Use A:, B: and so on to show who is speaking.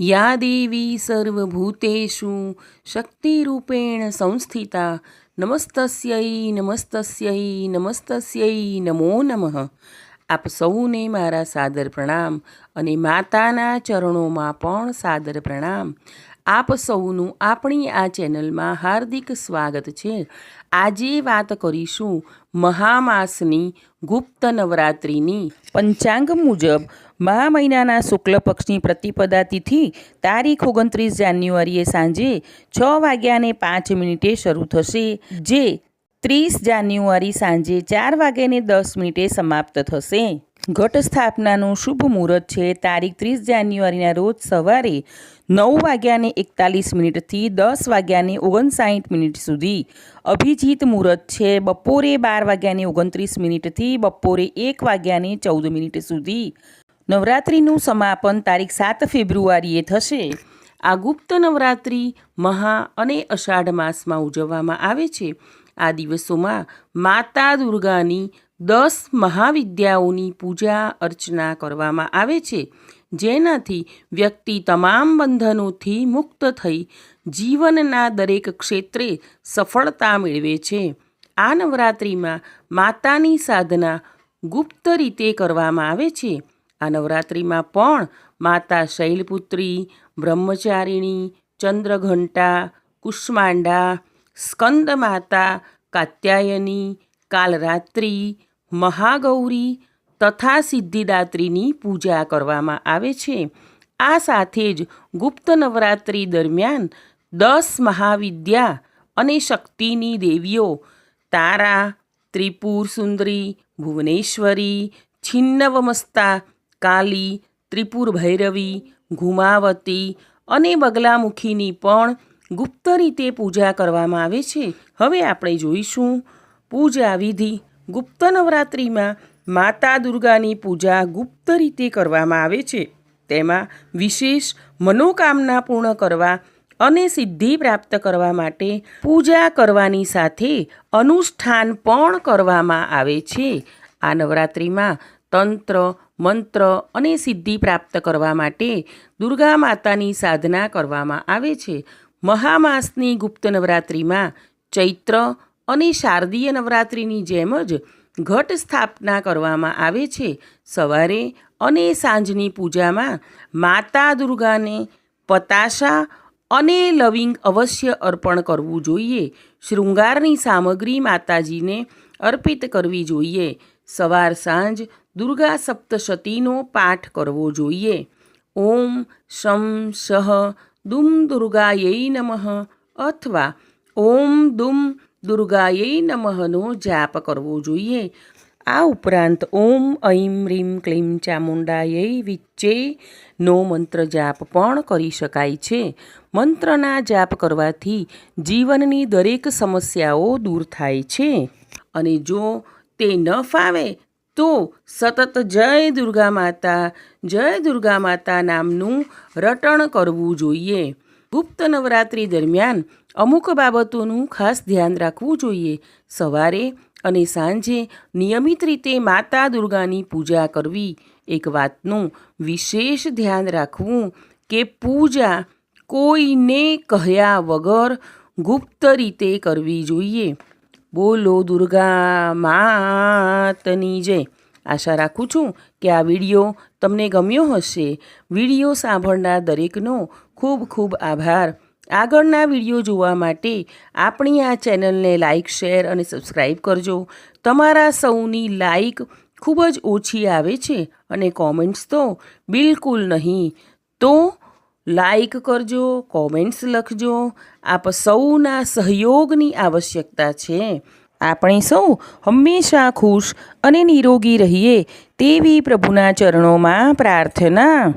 A: યા દેવી સર્વભૂતેષુ શક્તિરૂપેણ સંસ્થિતા નમસ્તસ્યૈ નમસ્તસ્ય નમસ્તસ્યૈ નમો નમઃ આપ સૌને મારા સાદર પ્રણામ અને માતાના ચરણોમાં પણ સાદર પ્રણામ આપ સૌનું આપણી આ ચેનલમાં હાર્દિક સ્વાગત છે. આજે વાત કરીશું મહામાસની ગુપ્ત નવરાત્રિની. પંચાંગ મુજબ મહા મહિનાના શુક્લ પક્ષની પ્રતિપદા તિથિ તારીખ ઓગણત્રીસ જાન્યુઆરીએ સાંજે છ વાગ્યાને પાંચ મિનિટે શરૂ થશે, જે ત્રીસ જાન્યુઆરી સાંજે ચાર વાગ્યાને દસ મિનિટે સમાપ્ત થશે. ઘટ સ્થાપનાનું શુભ મુહૂર્ત છે. તારીખ ત્રીસ જાન્યુઆરીના રોજ સવારે નવ વાગ્યાને એકતાલીસ મિનિટથી દસ વાગ્યાને ઓગણસાઠ મિનિટ સુધી અભિજીત મુહૂર્ત છે. બપોરે બાર વાગ્યાને ઓગણત્રીસ મિનિટથી બપોરે એક વાગ્યાને ચૌદ મિનિટ સુધી નવરાત્રિનું સમાપન તારીખ સાત ફેબ્રુઆરીએ થશે. આ ગુપ્ત નવરાત્રિ મહા અને અષાઢ માસમાં ઉજવવામાં આવે છે. આ દિવસોમાં માતા દુર્ગાની દસ મહાવિદ્યાઓની પૂજા અર્ચના કરવામાં આવે છે. જેનાથી વ્યક્તિ તમામ બંધનોથી મુક્ત થઈ જીવનના દરેક ક્ષેત્રે સફળતા મેળવે છે. આ નવરાત્રિમાં માતાની સાધના ગુપ્ત રીતે કરવામાં આવે છે. આ નવરાત્રિમાં પણ માતા શૈલપુત્રી, બ્રહ્મચારિણી, ચંદ્રઘંટા, કુષ્માંડા સ્કંદ માતા કાત્યાયની, કાલરાત્રિ, મહાગૌરી તથા સિદ્ધિદાત્રીની પૂજા કરવામાં આવે છે. આ સાથે જ ગુપ્ત નવરાત્રિ દરમિયાન દસ મહાવિદ્યા અને શક્તિની દેવીઓ તારા, ત્રિપુર સુંદરી, ભુવનેશ્વરી, છિન્નવમસ્તા, કાલી, ત્રિપુર ભૈરવી, ઘુમાવતી અને બગલામુખીની પણ ગુપ્ત રીતે પૂજા કરવામાં આવે છે. હવે આપણે જોઈશું પૂજા વિધિ. ગુપ્ત નવરાત્રિમાં માતા દુર્ગાની પૂજા ગુપ્ત રીતે કરવામાં આવે છે. તેમાં વિશેષ મનોકામના પૂર્ણ કરવા અને સિદ્ધિ પ્રાપ્ત કરવા માટે પૂજા કરવાની સાથે અનુષ્ઠાન પણ કરવામાં આવે છે. આ નવરાત્રિમાં તંત્ર, મંત્ર અને સિદ્ધિ પ્રાપ્ત કરવા માટે દુર્ગા માતાની સાધના કરવામાં આવે છે. મહામાસની ગુપ્ત નવરાત્રિમાં ચૈત્ર અને શારદીય નવરાત્રિની જેમ જ ઘટ સ્થાપના કરવામાં આવે છે. સવારે અને સાંજની પૂજામાં માતા દુર્ગાને પતાશા અને લવિંગ અવશ્ય અર્પણ કરવું જોઈએ. શૃંગારની સામગ્રી માતાજીને અર્પિત કરવી જોઈએ. સવાર સાંજ દુર્ગા સપ્તશતીનો પાઠ કરવો જોઈએ. ઓમ શમ શહ દુમ દુર્ગાયૈ નમઃ અથવા ઓમ દુમ દુર્ગાયૈ નમઃનો જાપ કરવો જોઈએ આ ઉપરાંત ઓમ ઐમ રીમ ક્લીમ ચામુંડાયૈ વિચ્ચે નો મંત્ર જાપ પણ કરી શકાય છે મંત્રના જાપ કરવાથી જીવનની દરેક સમસ્યાઓ દૂર થાય છે। અને જો તે ન ફાવે તો સતત જય દુર્ગા માતા, જય દુર્ગા માતા નામનું રટણ કરવું જોઈએ. ગુપ્ત નવરાત્રિ દરમિયાન અમુક બાબતોનું ખાસ ધ્યાન રાખવું જોઈએ. સવારે અને સાંજે નિયમિત રીતે માતા દુર્ગાની પૂજા કરવી એક વાતનું વિશેષ ધ્યાન રાખવું કે પૂજા કોઈને કહ્યા વગર ગુપ્ત રીતે કરવી જોઈએ. બોલો દુર્ગા માતની જય. આશા રાખું છું કે આ વીડિયો તમને ગમ્યો હશે. વીડિયો સાંભળનાર દરેકનો ખૂબ ખૂબ આભાર. આગળના વીડિયો જોવા માટે આપણી આ ચેનલને લાઇક શેર અને સબસ્ક્રાઈબ કરજો. તમારા સૌની લાઇક ખૂબ જ ઓછી આવે છે અને કોમેન્ટ્સ તો બિલકુલ નહીં. તો લાઈક કરજો, કોમેન્ટ્સ લખજો. આપ સૌના સહયોગની આવશ્યકતા છે. આપણે સૌ હંમેશા ખુશ અને નિરોગી રહીએ તેવી પ્રભુના ચરણોમાં પ્રાર્થના